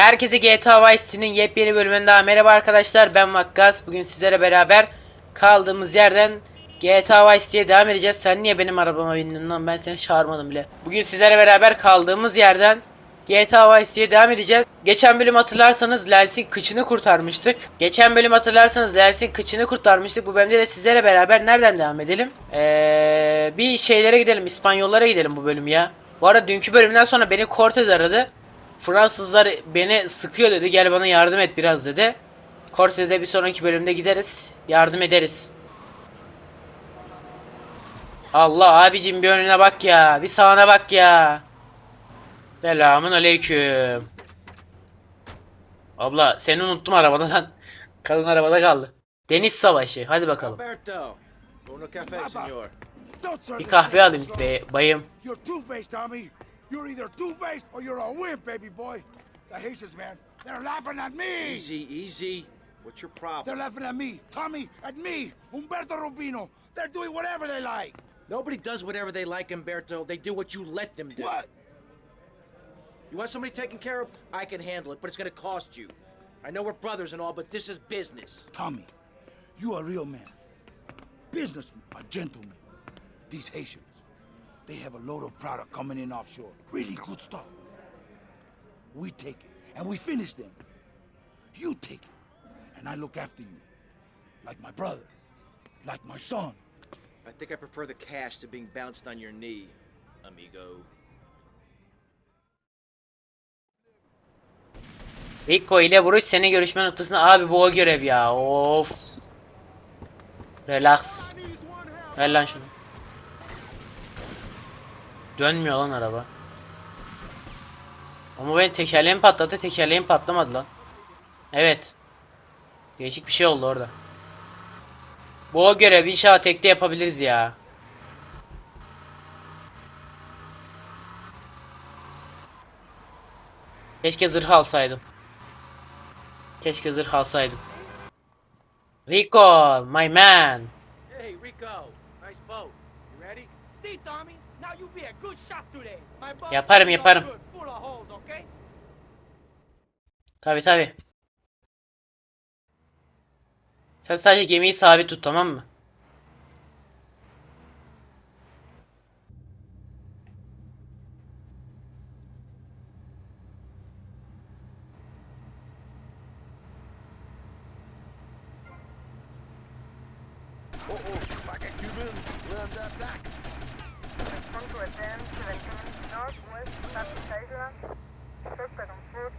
Herkese GTA Vice City'nin yepyeni bölümünden merhaba arkadaşlar. Ben Vakkas. Bugün sizlere beraber kaldığımız yerden GTA Vice City'ye devam edeceğiz. Sen niye benim arabama bindin lan? Ben seni çağırmadım bile. Bugün sizlere beraber kaldığımız yerden GTA Vice City'ye devam edeceğiz. Geçen bölüm hatırlarsanız Lens'in kıçını kurtarmıştık. Geçen bölüm hatırlarsanız Lens'in kıçını kurtarmıştık. Bu bölümde de sizlere beraber nereden devam edelim? Ee, bir şeylere gidelim. İspanyollara gidelim bu bölüm ya. Bu arada dünkü bölümden sonra beni Cortez aradı. Fransızlar beni sıkıyor dedi. Gel bana yardım et biraz dedi. Cortez'e bir sonraki bölümde gideriz. Yardım ederiz. Allah abicim bir önüne bak ya. Bir sağına bak ya. Selamun aleyküm. Abla seni unuttum arabada lan. Kadın arabada kaldı. Deniz savaşı. Hadi bakalım. Bir kahve alayım be, bayım. You're two-faced, Tommy. You're either two-faced or you're a wimp, baby boy. The Haitians, man, they're laughing at me. Easy, easy. What's your problem? They're laughing at me, Tommy, at me, Umberto Rubino. They're doing whatever they like. Nobody does whatever they like, Umberto. They do what you let them do. What? You want somebody taken care of? I can handle it, but it's gonna cost you. I know we're brothers and all, but this is business. Tommy, you are a real man. Businessman, a gentleman. These Haitians, they have a load of product coming in offshore. Really good stuff. We take it, and we finish them. You take it, and I look after you. Like my brother, like my son. I think I prefer the cash to being bounced on your knee, amigo. Rico ile vuruş seni görüşme noktasında abi bu o görev ya. Of. Relax. Ver lan şunu. Dönmüyor lan araba. Ama benim tekerleğim patladı. Tekerleğim patlamadı lan. Evet. Değişik bir şey oldu orada. Bu o görev inşallah tekte yapabiliriz ya. Keşke zırh alsaydım. Keşke zırh alsaydım. Rico, my man. Hey, Rico. Nice boat. You ready? See, Tommy, now you be a good shot today. My boat Yaparım, yaparım. Tabi tabi. Sen sadece gemiyi sabit tut tamam mı? Respond to attend 17 Northwest Southeast Island. Suspect on foot.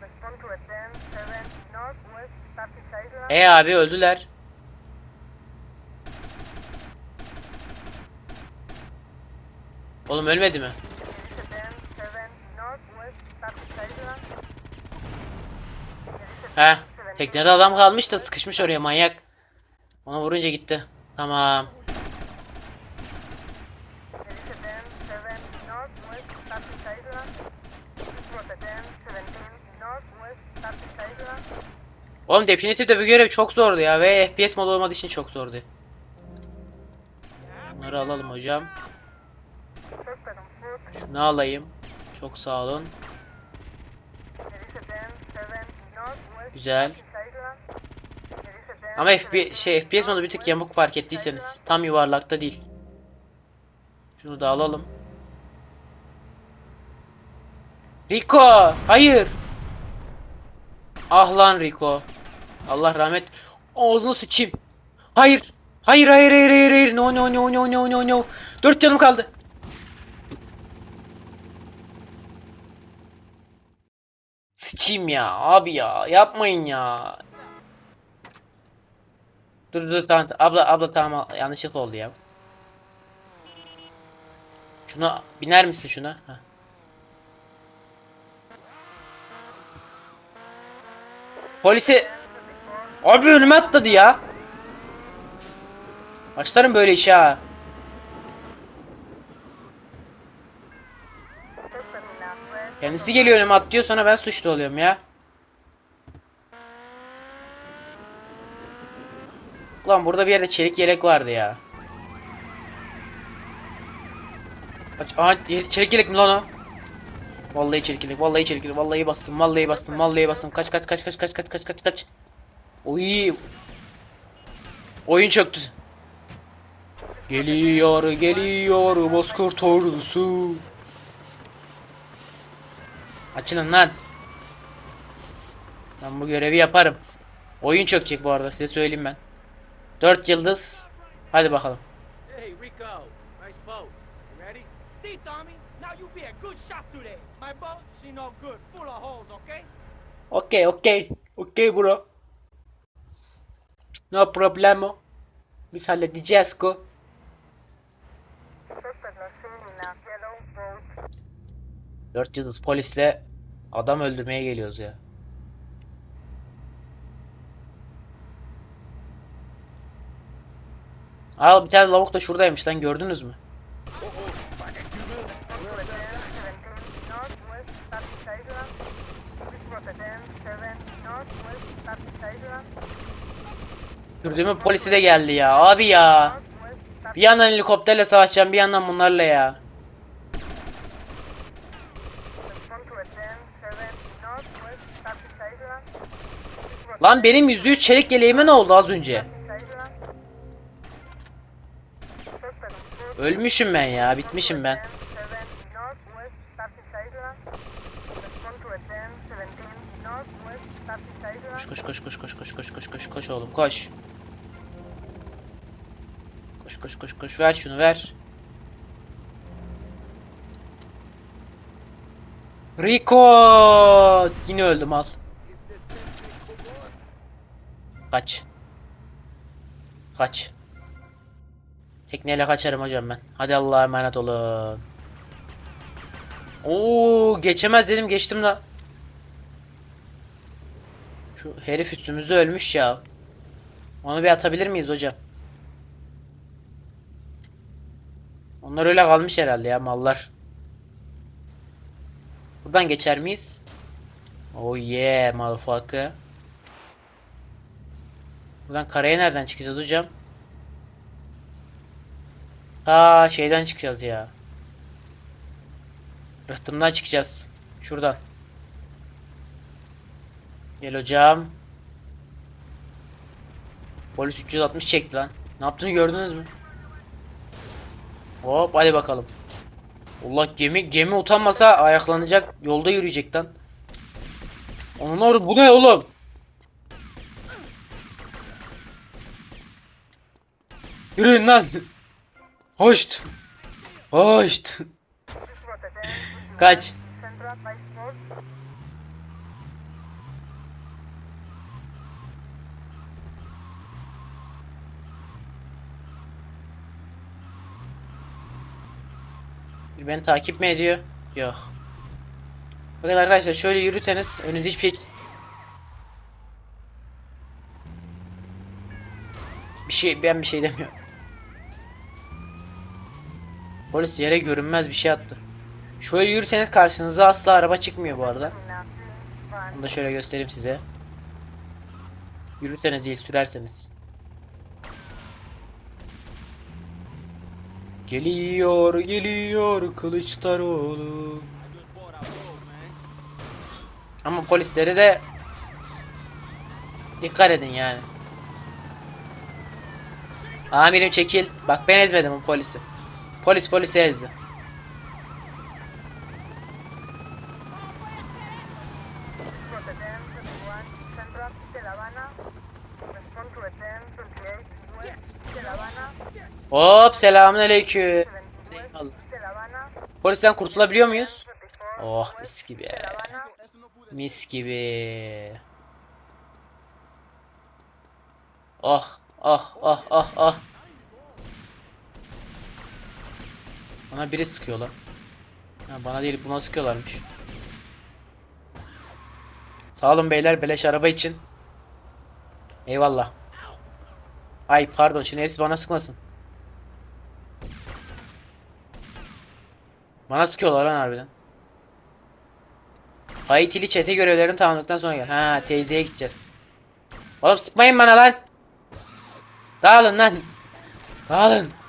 Respond to attend 7 Northwest Southeast Island. E abi öldüler. Oğlum ölmedi mi? Attend 7 Northwest Southeast Island. He. Teknede adam kalmış da sıkışmış oraya manyak. Ona vurunca gitti. Tamam. Attend 7 Northwest Southeast Island. Report attend 17 Northwest Southeast Island. Oğlum Definitive de bu görev çok zordu ya ve FPS modu olmadığı için çok zordu. Şunları alalım hocam. Şunu alayım. Çok sağ olun. Attend 7 Northwest Güzel. Ama FP şey FPS modu bir tık yamuk fark ettiyseniz. Tam yuvarlakta değil. Şunu da alalım. Rico! Hayır! Ah lan Rico. Allah rahmet. Ağzına sıçayım. Hayır. Hayır hayır hayır hayır hayır. No no no no no no no. Dört canım kaldı. Sıçayım ya abi ya. Yapmayın ya. Dur dur tamam. Abla abla tamam yanlışlıkla oldu ya. Şuna biner misin şuna? Ha. Polisi Abi önüme atladı ya. Başlarım böyle işe ha. Kendisi geliyor önüme atlıyor sonra ben suçlu oluyorum ya. Ulan burada bir yerde çelik yelek vardı ya. Kaç. Aha ye- çelik yelek mi lan o? Vallahi çelik yelek. Vallahi çelik yelek. Vallahi bastım. Vallahi bastım. Vallahi bastım. Kaç kaç kaç kaç kaç kaç kaç kaç kaç. Oy. Oyun çöktü. Geliyor geliyor bozkurt ordusu. Açılın lan. Ben bu görevi yaparım. Oyun çökecek bu arada size söyleyeyim ben. 4 yıldız. Hadi bakalım. Hey, Rico. Nice boat. You ready? See, Tommy? Now you be a good shot today. My boat, she no good. Full of holes, okay? Okay, okay. Okay bro. No problemo. Biz halledeceğiz ko. 4 yıldız polisle adam öldürmeye geliyoruz ya. Al bir tane lavuk da şuradaymış lan gördünüz mü? Northwest Pacific Island. Please represent 7 Northwest Pacific Island. Gördüğümü polisi de geldi ya abi ya. Bir yandan helikopterle savaşacağım bir yandan bunlarla ya. Respond to attend 7 Northwest Pacific Island. Please Lan benim %100 çelik yeleğime ne oldu az önce? Ölmüşüm ben ya bitmişim ben. 7 Northwest Pacific Island. Respond to attend 17 Northwest Pacific Island. Koş koş koş koş koş koş koş koş koş koş oğlum koş. Koş koş koş koş ver şunu ver. Rico! Yine öldüm al. Kaç. Kaç. Tekneyle kaçarım hocam ben. Hadi Allah'a emanet olun. Oo geçemez dedim geçtim la. Şu herif üstümüzde ölmüş ya. Onu bir atabilir miyiz hocam? Onlar öyle kalmış herhalde ya mallar. Buradan geçer miyiz? Oh yeah motherfucker. Buradan karaya nereden çıkacağız hocam? Ha şeyden çıkacağız ya. Rıhtımdan çıkacağız. Şuradan. Gel hocam. Polis 360 çekti lan. Ne yaptığını gördünüz mü? Hop hadi bakalım. Allah gemi gemi utanmasa ayaklanacak yolda yürüyecek lan. Onun or bu ne oğlum? Yürüyün lan. Hoşt. Hoşt. Kaç. Beni takip mi ediyor? Yok. Bakın arkadaşlar şöyle yürüteniz önünüzde hiçbir şey... Bir şey ben bir şey demiyorum. Polis yere görünmez bir şey attı. Şöyle yürürseniz karşınıza asla araba çıkmıyor bu arada. Bunu da şöyle göstereyim size. Yürürseniz değil sürerseniz. Geliyor geliyor Kılıçdaroğlu. Ama polislere de dikkat edin yani. Amirim çekil. Bak ben ezmedim o polisi. Polis polis ezdi. Hop selamun aleyküm. Polisten kurtulabiliyor muyuz? Oh mis gibi. Mis gibi. Ah ah ah ah ah. Bana biri sıkıyor lan. Bana değil buna sıkıyorlarmış. Sağ olun beyler beleş araba için. Eyvallah. Ay pardon şimdi hepsi bana sıkmasın. Bana sıkıyorlar lan harbiden. Haitili çete görevlerini tamamladıktan sonra gel. Ha teyzeye gideceğiz. Oğlum sıkmayın bana lan. Dağılın lan. Dağılın.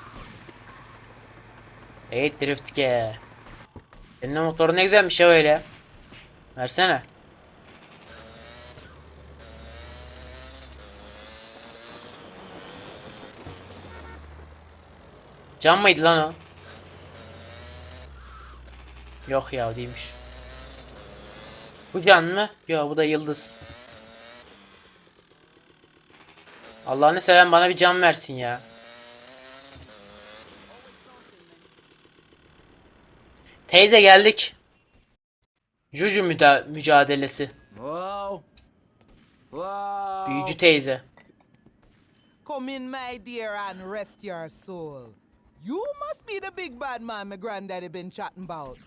Evet drift ge. Senin de motorun ne güzelmiş ya öyle. Versene. Can mıydı lan o? Yok ya değilmiş. Bu can mı? Yok bu da yıldız. Allah'ını seven bana bir can versin ya. Teyze geldik. Juju müda mücadelesi. Whoa. Whoa. Büyücü teyze. Come in, my dear, and rest your soul. You must be the big bad man my granddaddy been chatting about.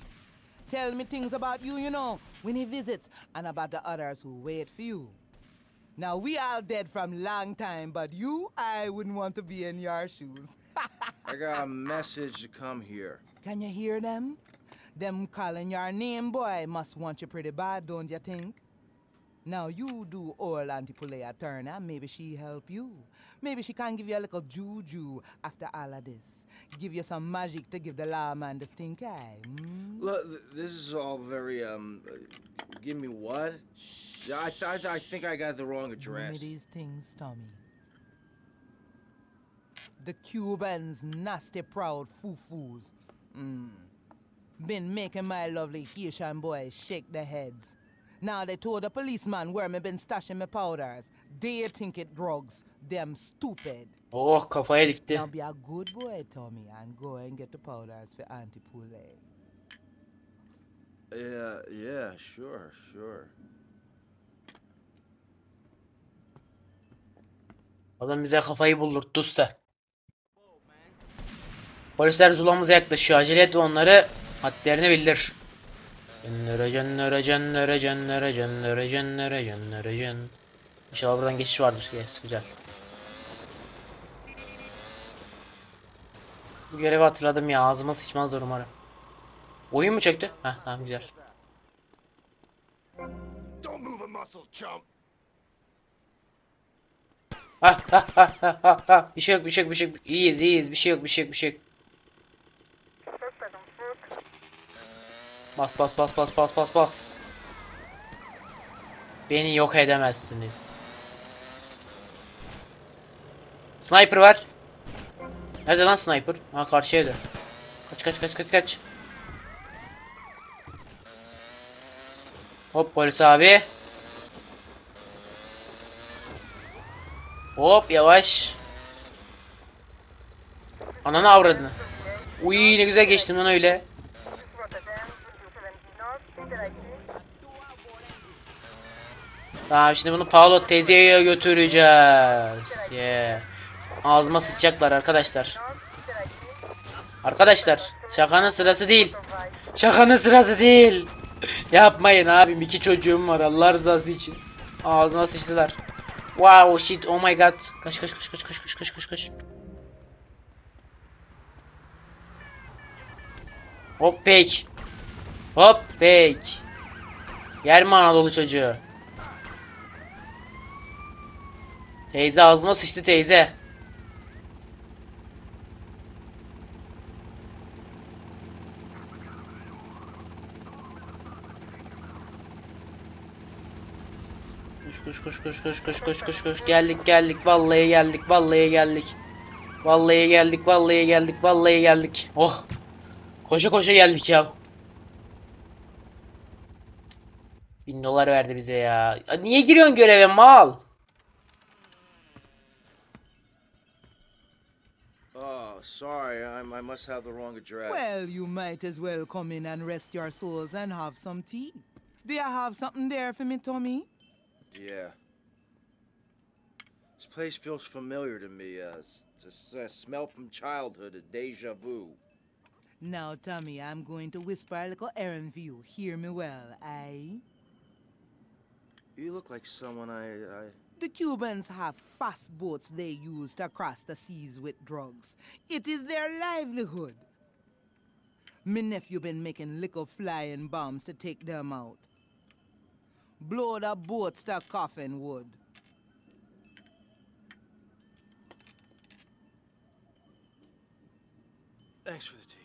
Tell me things about you, you know, when he visits, and about the others who wait for you. Now, we all dead from long time, but you, I wouldn't want to be in your shoes. I got a message to come here. Can you hear them? Them calling your name, boy, must want you pretty bad, don't you think? Now you do old Auntie Pulea turn, and maybe she help you. Maybe she can give you a little juju after all of this. Give you some magic to give the lawman the stink eye. hmm? Look, this is all very um. Give me what? I, th- I think I got the wrong address. Give me these things, Tommy. The Cubans, nasty proud foo-foos. Mm. Been making my lovely Haitian boys shake their heads. Now they told the policeman where me been stashing my powders. They think it drugs. Them stupid. Oh kafaya dikti. Now be a good boy, Tommy, and go and get the powders for Auntie Poulet. Yeah, yeah, sure, sure. Adam bize kafayı buldurttu usta. Polisler zulamıza yaklaşıyor. Acele et onları hadlerini bildir. Cennere cennere cennere cennere cennere cennere cennere cen. İnşallah buradan geçiş vardır. Yes güzel. Bu görevi hatırladım ya. Ağzıma sıçmazlar umarım. Oyun mu çöktü? Heh tamam güzel. Ah ah ah ah ah ah. Bir şey yok bir şey yok bir şey yok. İyiyiz iyiyiz bir şey yok bir şey yok bir şey yok. Suspect on foot. Bas bas bas bas bas bas bas. Beni yok edemezsiniz. Sniper var. Nerede lan sniper? Ha karşı evde. Kaç kaç kaç kaç kaç. Hop polis abi. Hop yavaş. Ananı avradını. Uy ne güzel geçtim lan öyle. Tamam şimdi bunu Paolo teyzeye götüreceğiz. Yeah. Ağzıma sıçacaklar arkadaşlar. Arkadaşlar şakanın sırası değil. Şakanın sırası değil. Yapmayın abim iki çocuğum var Allah rızası için. Ağzıma sıçtılar. Wow shit oh my god. Kaç kaç kaç kaç kaç kaç kaç kaç kaç. Hop fake. Hop fake. Yer mi Anadolu çocuğu? Teyze ağzıma sıçtı teyze. Koş koş koş koş koş koş koş koş geldik geldik vallahi geldik vallahi geldik. Vallahi geldik vallahi geldik vallahi geldik. Oh. Koşa koşa geldik ya. Bin dolar verdi bize ya. Ya Niye giriyorsun göreve mal? Oh, sorry, I, I must have the wrong address. Well, you might as well come in and rest your souls and have some tea. Do you have something there for me, Tommy? Yeah. This place feels familiar to me. Uh, it's a, s- a smell from childhood, a deja vu. Now, Tommy, I'm going to whisper a little errand for you. Hear me well, aye? You look like someone I, I. The Cubans have fast boats they use to cross the seas with drugs. It is their livelihood. Me nephew been making little flying bombs to take them out. Blow the boats to coffin wood. Thanks for the tea.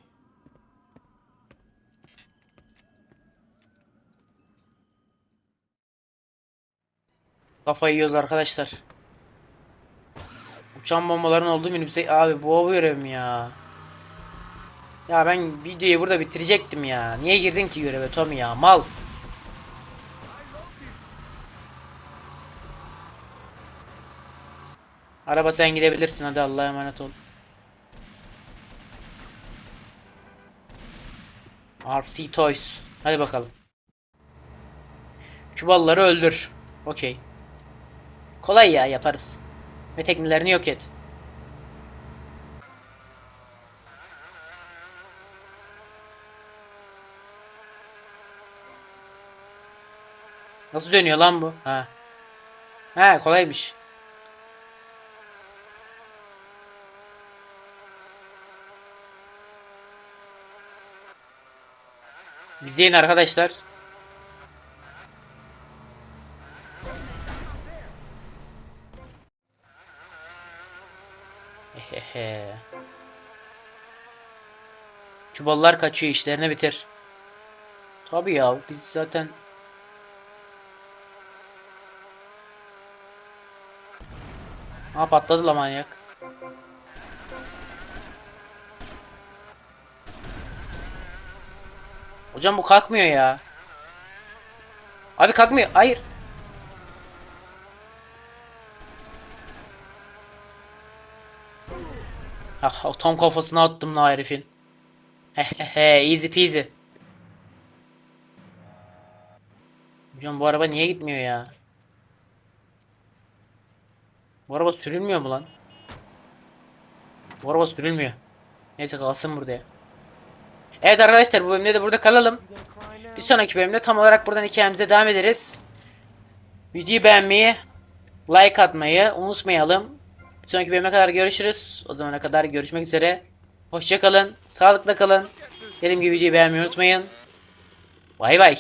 Kafayı yiyoruz arkadaşlar. Uçan bombaların olduğu minibüse... Abi bu bu görev mi ya? Ya ben videoyu burada bitirecektim ya. Niye girdin ki göreve Tommy ya? Mal. Araba sen gidebilirsin hadi Allah'a emanet ol. RC Toys. Hadi bakalım. Çubalları öldür. Okey. Kolay ya yaparız. Ve teknelerini yok et. Nasıl dönüyor lan bu? Ha. Ha kolaymış. İzleyin arkadaşlar. Hehehe. Çuballar kaçıyor işlerini bitir. Tabii ya biz zaten Ha patladı la manyak. Hocam bu kalkmıyor ya. Abi kalkmıyor. Hayır. Ah tam kafasına attım la herifin. Easy peasy. Hocam bu araba niye gitmiyor ya? Bu araba sürülmüyor mu lan? Bu araba sürülmüyor. Neyse kalsın burada ya. Evet arkadaşlar bu bölümde de burada kalalım. Bir sonraki bölümde tam olarak buradan hikayemize devam ederiz. Videoyu beğenmeyi, like atmayı unutmayalım. Bir sonraki bölüme kadar görüşürüz. O zamana kadar görüşmek üzere. Hoşçakalın, sağlıkla kalın. Dediğim gibi videoyu beğenmeyi unutmayın. Bay bay.